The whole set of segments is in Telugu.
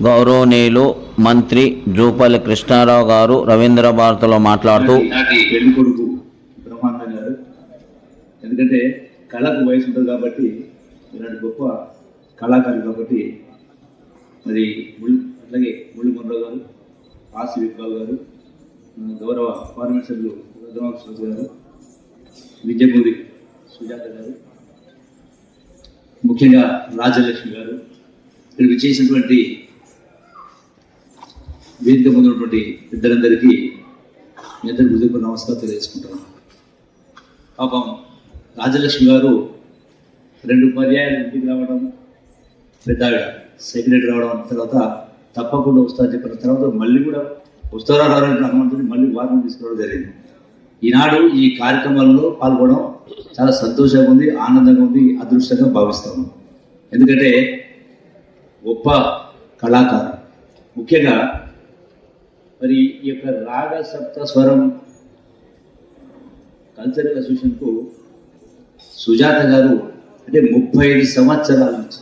గౌరవనీయులు మంత్రి జూపల్లి కృష్ణారావు గారు రవీంద్ర భారతిలో మాట్లాడుతూ పెళ్ళికొడుకు పెళ్ళి గారు. ఎందుకంటే కళకు వయసు ఉంటుంది కాబట్టి ఇలాంటి గొప్ప కళాకారు కాబట్టి మరి ముళ్ళు అట్లాగే ముళ్ళు మనరావు గారు ఆసి విప్పాల్ గారు గౌరవ పార్లమెంట్ సభ్యులు రఘురామకృష్ణ గారు విద్యాభూరి సుజాత గారు ముఖ్యంగా రాజలక్ష్మి గారు. ఇక్కడ విచ్చేసినటువంటి వేదిక ముందు ఉన్నటువంటి ఇద్దరందరికీ మీ అందరి నమస్కారం తెలియజేసుకుంటున్నాను. పాపం రాజలక్ష్మి గారు రెండు పర్యాయాలు ఇంటికి రావడం పెద్ద సెక్రటరీ రావడం తర్వాత తప్పకుండా వస్తా చెప్పిన తర్వాత మళ్ళీ కూడా వస్తారా రావాలని హనుమంతుని మళ్ళీ వారిని తీసుకోవడం జరిగింది. ఈనాడు ఈ కార్యక్రమాల్లో పాల్గొనడం చాలా సంతోషంగా ఉంది ఆనందంగా ఉంది అదృష్టంగా భావిస్తాము. ఎందుకంటే గొప్ప కళాకారు ముఖ్యంగా మరి ఈ యొక్క రాగ సప్త స్వరం కల్చరల్ అసోసియేషన్కు సుజాత గారు అంటే ముప్పై ఐదు సంవత్సరాల నుంచి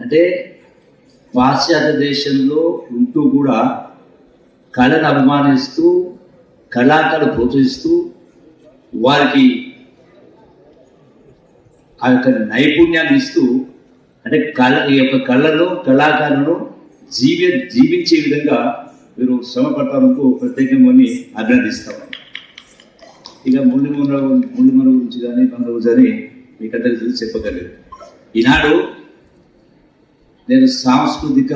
అంటే పాశ్చాత్య దేశంలో ఉంటూ కూడా కళను అభిమానిస్తూ కళాకారులు ప్రోత్సహిస్తూ వారికి ఆ యొక్క నైపుణ్యాన్ని ఇస్తూ అంటే కళ ఈ యొక్క కళలో కళాకారులను జీవి జీవించే విధంగా మీరు శ్రమ పట్టాలకు ప్రత్యేకమని అభ్యర్థిస్తాం ఇక ముళ్ళు మన ముళ్ళు మన గురించి కానీ మన గురించి కానీ మీకు అందరికీ తెలిసి ఈనాడు నేను సాంస్కృతిక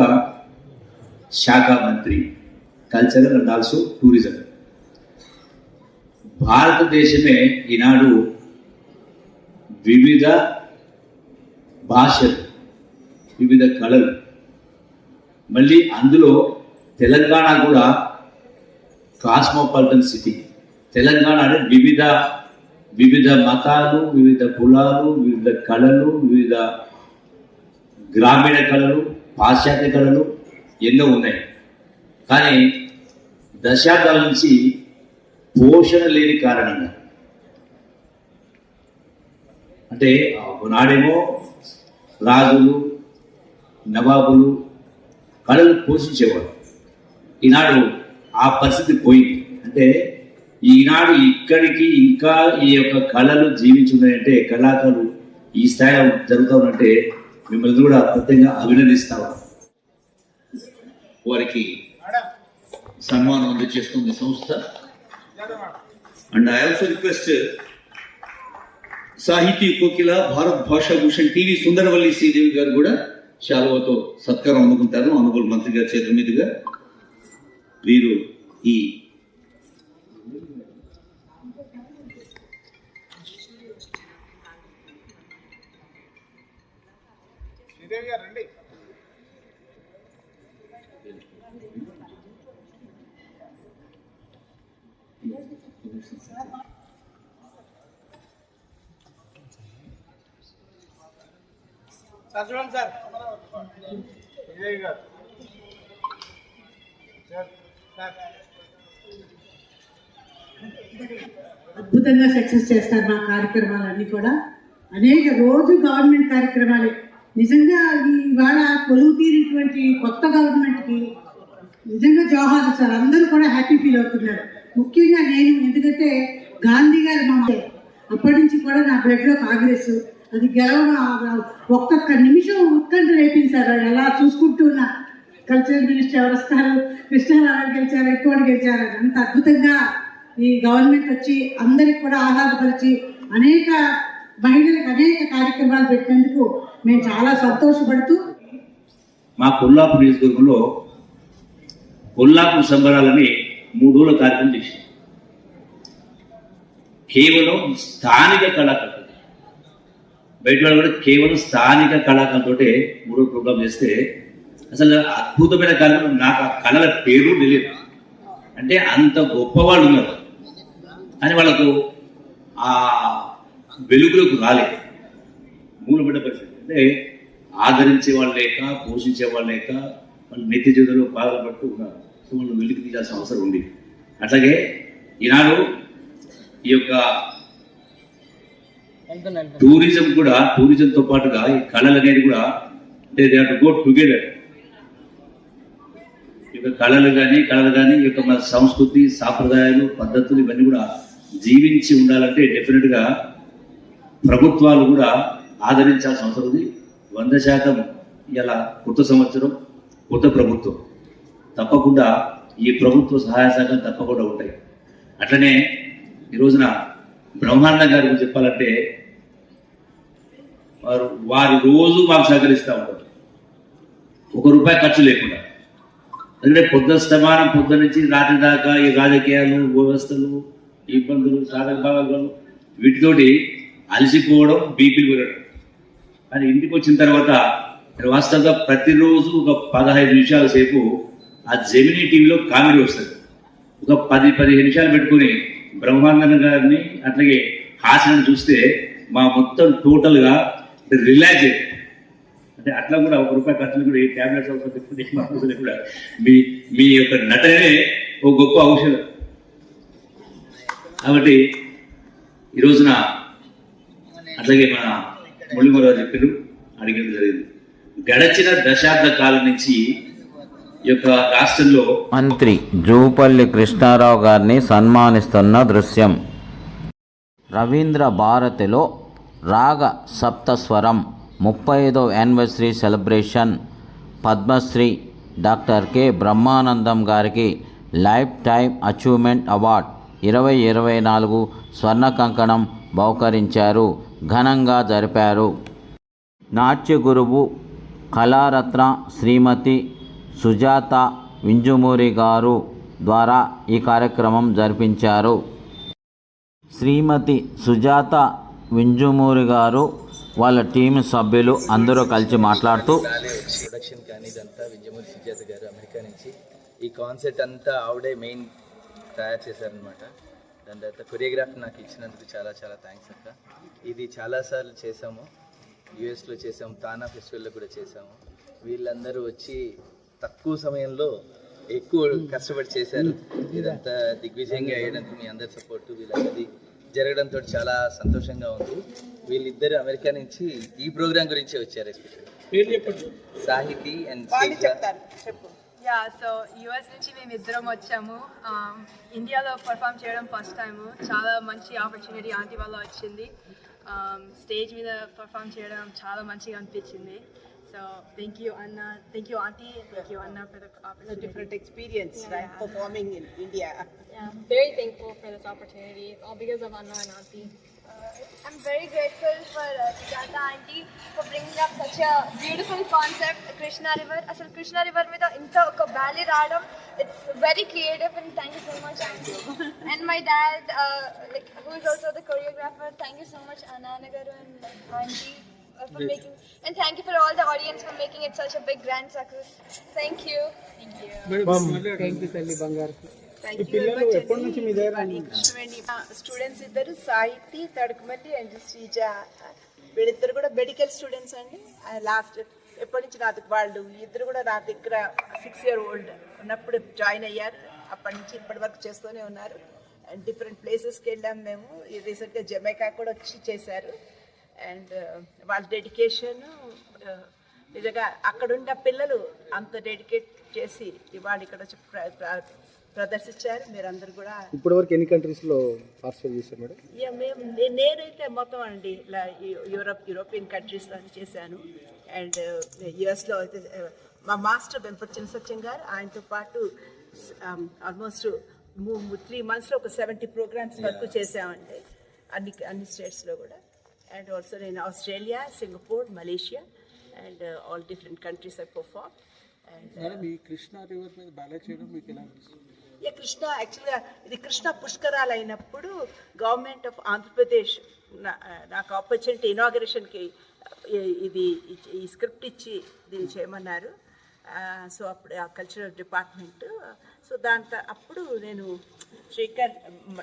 శాఖ మంత్రి కల్చరల్ అండ్ ఆల్సో టూరిజం. భారతదేశమే ఈనాడు వివిధ భాషలు వివిధ కళలు. మళ్ళీ అందులో తెలంగాణ కూడా కాస్మోపాలిటన్ సిటీ. తెలంగాణ అంటే వివిధ వివిధ మతాలు వివిధ కులాలు వివిధ కళలు వివిధ గ్రామీణ కళలు పాశ్చాత్య కళలు ఎన్నో ఉన్నాయి. కానీ దశాబ్దాల నుంచి పోషణ లేని కారణంగా అంటే ఒకనాడేమో రాజులు నవాబులు కళలు పోషించేవారు. ఈనాడు ఆ పరిస్థితి పోయింది. అంటే ఈనాడు ఇక్కడికి ఇంకా ఈ యొక్క కళలు జీవించున్నాయంటే కళాకారులు ఈ స్థాయిలో జరుగుతామంటే మిమ్మల్ని కూడా అద్భుతంగా అభినందిస్తాము వారికి సన్మానం అందజేస్తుంది సంస్థ. అండ్ ఐ ఆల్సో రిక్వెస్ట్ సాహితీ కోకిల భారత్ భాషా భూషణ్ టీవీ సుందరవల్లి శ్రీదేవి గారు కూడా శాలువతో సత్కారం అందుకుంటారు. అనుకూల మంత్రి గారి చేతుల మీదుగా. వీరు ఈ గారు రండి. సార్ చూడండి సార్. శ్రీదేవి గారు. సార్ అద్భుతంగా సక్సెస్ చేస్తారు మా కార్యక్రమాలన్నీ కూడా. అనేక రోజు గవర్నమెంట్ కార్యక్రమాలే. నిజంగా ఇవాళ కొలువు తీరినటువంటి కొత్త గవర్నమెంట్కి నిజంగా జవహర్ సార్ అందరూ కూడా హ్యాపీ ఫీల్ అవుతున్నారు. ముఖ్యంగా నేను ఎందుకంటే గాంధీ గారి మా అప్పటి నుంచి కూడా నా బ్లడ్లో కాంగ్రెస్ అది గెలవడం ఒక్కొక్క నిమిషం ఉత్కంఠ రేపింది సార్. ఎలా చూసుకుంటూ ఉన్నా. కల్చరల్ మినిస్టర్ ఎవరు వస్తారు? కృష్ణారావు గెలిచారు? ఎక్కువ గెలిచారు? అంత అద్భుతంగా ఈ గవర్నమెంట్ వచ్చి అందరికి కూడా ఆహ్లాదపరిచి అనేక మహిళలకు అనేక కార్యక్రమాలు పెట్టినందుకు మేము చాలా సంతోషపడుతూ మా కొల్లాపూర్ నియోజకవర్గంలో కొల్లాపూర్ సంబరాలని మూడు రోజుల కార్యక్రమం చేసింది కేవలం స్థానిక కళాకారులు. బయట వాళ్ళు కూడా కేవలం స్థానిక కళాకారులతో మూడు ప్రోగ్రాం చేస్తే అసలు అద్భుతమైన కార్యక్రమం నాకు ఆ కళల పేరు తెలియదు. అంటే అంత గొప్పవాళ్ళు ఉన్నారు. కానీ వాళ్ళకు ఆ వెలుగులోకి రాలేదు. మూలపడ్డ పరిస్థితి. అంటే ఆదరించే వాళ్ళు లేక పోషించే వాళ్ళు లేక వాళ్ళు నిత్య జీవితంలో బాధపడుతూ ఉన్నారు. సో వాళ్ళు వెలికి తీయాల్సిన అవసరం ఉంది. అట్లాగే ఈనాడు ఈ యొక్క టూరిజం కూడా టూరిజంతో పాటుగా ఈ కళలు అనేది కూడా అంటే దే టు గో టుగెదర్ యొక్క కళలు కానీ కళలు కానీ ఈ యొక్క మన సంస్కృతి సాంప్రదాయాలు పద్ధతులు ఇవన్నీ కూడా జీవించి ఉండాలంటే డెఫినెట్గా ప్రభుత్వాలు కూడా ఆదరించాల్సిన అవసరం ఉంది. వంద శాతం ఇలా కొత్త సంవత్సరం కొత్త ప్రభుత్వం. తప్పకుండా ఈ ప్రభుత్వ సహాయ సహకారం తప్పకుండా ఉంటాయి. అట్లనే ఈ రోజున బ్రహ్మాండ గారి గురించి చెప్పాలంటే వారు వారి రోజు మాకు సహకరిస్తూ ఉంటారు. ఒక రూపాయి ఖర్చు లేకుండా. ఎందుకంటే పొద్దు స్తమానం పొద్దు నుంచి రాత్రి దాకా ఈ రాజకీయాలు వ్యవస్థలు ఈ ఇబ్బందులు సాధక వీటితోటి అలసిపోవడం బీపీలు పెరగడం. కానీ ఇంటికి వచ్చిన తర్వాత వాస్తవంగా ప్రతిరోజు ఒక పదహైదు నిమిషాల సేపు ఆ జెమినీ టీవీలో కామెడీ వస్తుంది. ఒక పది పదిహేను నిమిషాలు పెట్టుకుని బ్రహ్మానంద గారిని అట్లాగే హాస్యాన్ని చూస్తే మా మొత్తం టోటల్గా రిలాక్స్ అయిపోయింది అంటే అట్లా కూడా ఒక రూపాయి ఖర్చులు కూడా ఏ ట్యాబ్లెట్స్ అవసరం ఏం అవసరం కూడా. మీ మీ యొక్క నటనే ఒక గొప్ప ఔషధం. కాబట్టి ఈ రోజున అట్లాగే మన ముళ్ళిమరావు చెప్పారు అడిగడం జరిగింది. గడచిన దశాబ్ద కాలం నుంచి ఈ యొక్క రాష్ట్రంలో మంత్రి జూపల్లి కృష్ణారావు గారిని సన్మానిస్తున్న దృశ్యం. రవీంద్ర భారతిలో రాగ సప్తస్వరం. ముప్పై ఐదో anniversary celebration Padmashri doctor K. Brahmanandam గారికి లైఫ్ టైమ్ అచీవ్మెంట్ అవార్డ్. ఇరవై ఇరవై నాలుగు స్వర్ణ కంకణం బహుకరించారు. ఘనంగా జరిపారు. నాట్య గురువు కళారత్న శ్రీమతి సుజాత వింజుమూరి గారు ద్వారా ఈ కార్యక్రమం జరిపించారు. శ్రీమతి సుజాత వింజుమూరి గారు వాళ్ళ టీం సభ్యులు అందరూ కలిసి మాట్లాడుతూ ప్రొడక్షన్ కానీ ఇదంతా విజయమూరి సుజాత గారు అమెరికా నుంచి. ఈ కాన్సెప్ట్ అంతా ఆవిడే మెయిన్ తయారు చేశారనమాట దాని తర్వాత కొరియోగ్రాఫ్ నాకు ఇచ్చినందుకు చాలా చాలా థ్యాంక్స్ అక్క. ఇది చాలాసార్లు చేసాము యూఎస్లో చేసాము తానా ఫెస్టివల్లో కూడా చేసాము వీళ్ళందరూ వచ్చి తక్కువ సమయంలో ఎక్కువ కష్టపడి చేశారు. ఇదంతా దిగ్విజయంగా అయ్యడానికి మీ అందరి సపోర్టు వీళ్ళందరి జరగడంతో చాలా సంతోషంగా ఉంది. వీళ్ళిద్దరు అమెరికా నుంచి ఈ ప్రోగ్రామ్ గురించి వచ్చారు ఎస్పెషల్లీ. సాహితీ అండ్ యా సో యుఎస్ నుంచి మేము ఇద్దరం వచ్చాము. ఇండియాలో పర్ఫామ్ చేయడం ఫస్ట్ టైం చాలా మంచి ఆపర్చునిటీ ఆంటీ వల్ల వచ్చింది. స్టేజ్ మీద పర్ఫామ్ చేయడం చాలా మంచిగా అనిపించింది. So thank you, Anna. Thank you, Auntie. Thank you, Anna, for the opportunity. A different experience, yeah, right? Performing in India. Yeah, very thankful for this opportunity. It's all because of Anna and Auntie. Uh, I'm very grateful for uh, auntie for bringing up such a beautiful concept, Krishna River. Asal Krishna River with the इनका को ballet आडम. It's very creative and thank you so much auntie. and my dad, uh, like who is also the choreographer. Thank you so much Ananagaru and like, auntie. For making and thank you for all the audience for making it such a big grand success. Thank you. Thank you. ఈ పిల్లలు ఎప్పటి నుంచి మీ దగ్గర స్టూడెంట్స్ ఇద్దరు సాహితీ తడకమల్లి అండ్ శ్రీజ వీళ్ళిద్దరు కూడా మెడికల్ స్టూడెంట్స్ అండి. లాస్ట్ ఎప్పటి నుంచి నా దగ్గర వాళ్ళు ఇద్దరు కూడా నా దగ్గర సిక్స్ ఇయర్ ఓల్డ్ ఉన్నప్పుడు జాయిన్ అయ్యారు. అప్పటి నుంచి ఇప్పటి వరకు చేస్తూనే ఉన్నారు. అండ్ డిఫరెంట్ ప్లేసెస్కి వెళ్ళాం మేము. రీసెంట్గా జమైకా కూడా వచ్చి చేశారు. అండ్ వాళ్ళ డెడికేషన్ నిజంగా అక్కడున్న పిల్లలు అంత డెడికేట్ చేసి ఇవాళ ఇక్కడ ప్రదర్శించారు. మీరందరూ కూడా ఇప్పటి వరకు ఎన్ని కంట్రీస్లో పార్టిసిపేట్ చేశారు మేడం? యా, మేము నేనైతే మొత్తం అండి యూరోప్ యూరోపియన్ కంట్రీస్లో చేశాను. అండ్ యుఎస్లో అయితే ఆ, మా మాస్టర్ వెంపటి చిన్న సత్యం గారు ఆయనతో పాటు ఆల్మోస్ట్ త్రీ మంత్స్లో ఒక సెవెంటీ ప్రోగ్రామ్స్ వరకు చేసామండి అన్ని అన్ని స్టేట్స్లో కూడా. అండ్ ఆల్సో నేను Australia Singapore Malaysia and all different countries I perform and madam ఈ కృష్ణా రివర్ మీద బ్యాలెన్స్ చేయడం మీకు ఎలా అనిపిస్తుంది యా కృష్ణ యాక్చువల్గా ఇది కృష్ణ పుష్కరాలు అయినప్పుడు గవర్నమెంట్ ఆఫ్ ఆంధ్రప్రదేశ్ నాకు ఆపర్చునిటీ ఇనాగరేషన్కి ఇది ఈ స్క్రిప్ట్ ఇచ్చి దీన్ని చేయమన్నారు. సో అప్పుడు ఆ కల్చరల్ డిపార్ట్మెంట్ సో దాంతో అప్పుడు నేను శ్రీకర్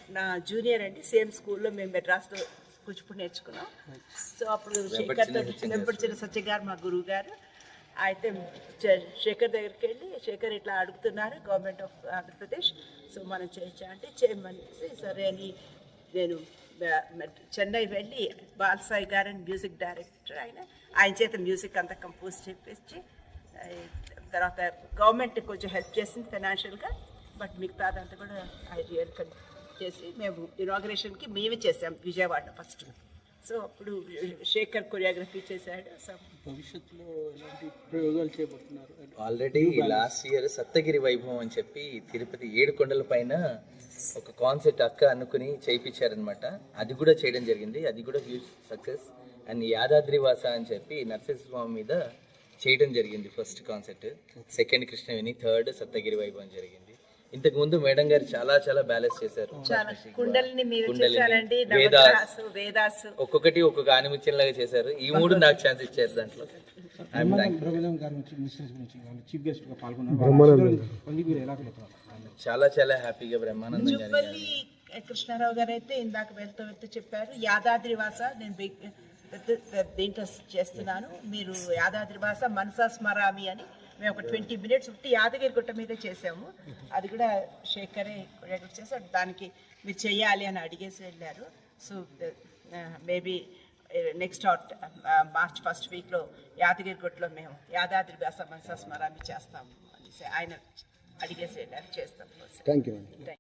నా జూనియర్ అండి సేమ్ స్కూల్లో మేము మెడ్రాస్లో కూచిపూడి నేర్చుకున్నాం. సో అప్పుడు శేఖర్ వెంపటి చిన్న సత్య గారు మా గురువు గారు అయితే శేఖర్ దగ్గరికి వెళ్ళి శేఖర్ ఇట్లా అడుగుతున్నారు గవర్నమెంట్ ఆఫ్ ఆంధ్రప్రదేశ్. సో మనం చేయొచ్చా అంటే చేయమని సరే అని నేను చెన్నై వెళ్ళి బాలసాయి గారు అని మ్యూజిక్ డైరెక్టర్ ఆయన ఆయన చేత మ్యూజిక్ అంతా కంపోజ్ చేపించి తర్వాత గవర్నమెంట్ కొంచెం హెల్ప్ చేసింది ఫైనాన్షియల్గా. బట్ మిగతాదంతా కూడా ఐ రియల్ చేసి మేము ఇనాగ్రేషన్కి మేమే చేసాం విజయవాడ ఫస్ట్ సో అప్పుడు శేఖర్ కొరియోగ్రఫీ చేశాడు. భవిష్యత్తులో ఎలాంటి ప్రయోగాలు చేపడుతున్నారు ఆల్రెడీ లాస్ట్ ఇయర్ సప్తగిరి వైభవం అని చెప్పి తిరుపతి ఏడు కొండల పైన ఒక కాన్సెప్ట్ అక్క అనుకుని చేయించారనమాట అది కూడా చేయడం జరిగింది. అది కూడా హ్యూజ్ సక్సెస్ అండ్ యాదాద్రి వాస అని చెప్పి నరసింహస్వామి మీద చేయడం జరిగింది first concept second Krishnaveni third Saptagiri వైభవం జరిగింది. ఇంతకు ముందు మేడం గారు చాలా చాలా బ్యాలెన్స్ చేశారు. ఒక్కొక్కటి ఒక్కొక్క ఆనిముత్యం లాగా చేశారు. ఈ మూడు నాకు ఛాన్స్ ఇచ్చారు దాంట్లో. చాలా చాలా హ్యాపీగా బ్రహ్మానందంగా జుబ్బల్లి కృష్ణారావు గారు అయితే ఇందాక వెళ్తూ వెళ్తూ చెప్పారు యాదాద్రి వాస నేను దీంట్లో చేస్తున్నాను. మీరు యాదాద్రి వాస మనసా స్మరామి అని మేము ఒక ట్వంటీ మినిట్స్ ఉట్టి యాదగిరి గుట్ట మీద చేసాము. అది కూడా శేఖరే చేశాడు. దానికి మీరు చెయ్యాలి అని అడిగేసి వెళ్ళారు. So maybe next March first వీక్లో యాదగిరి గుట్టలో మేము యాదాద్రి వాస మనసా స్మరామి చేస్తాము అనేసి ఆయన అడిగేసి వెళ్ళారు. చేస్తాం. Thank you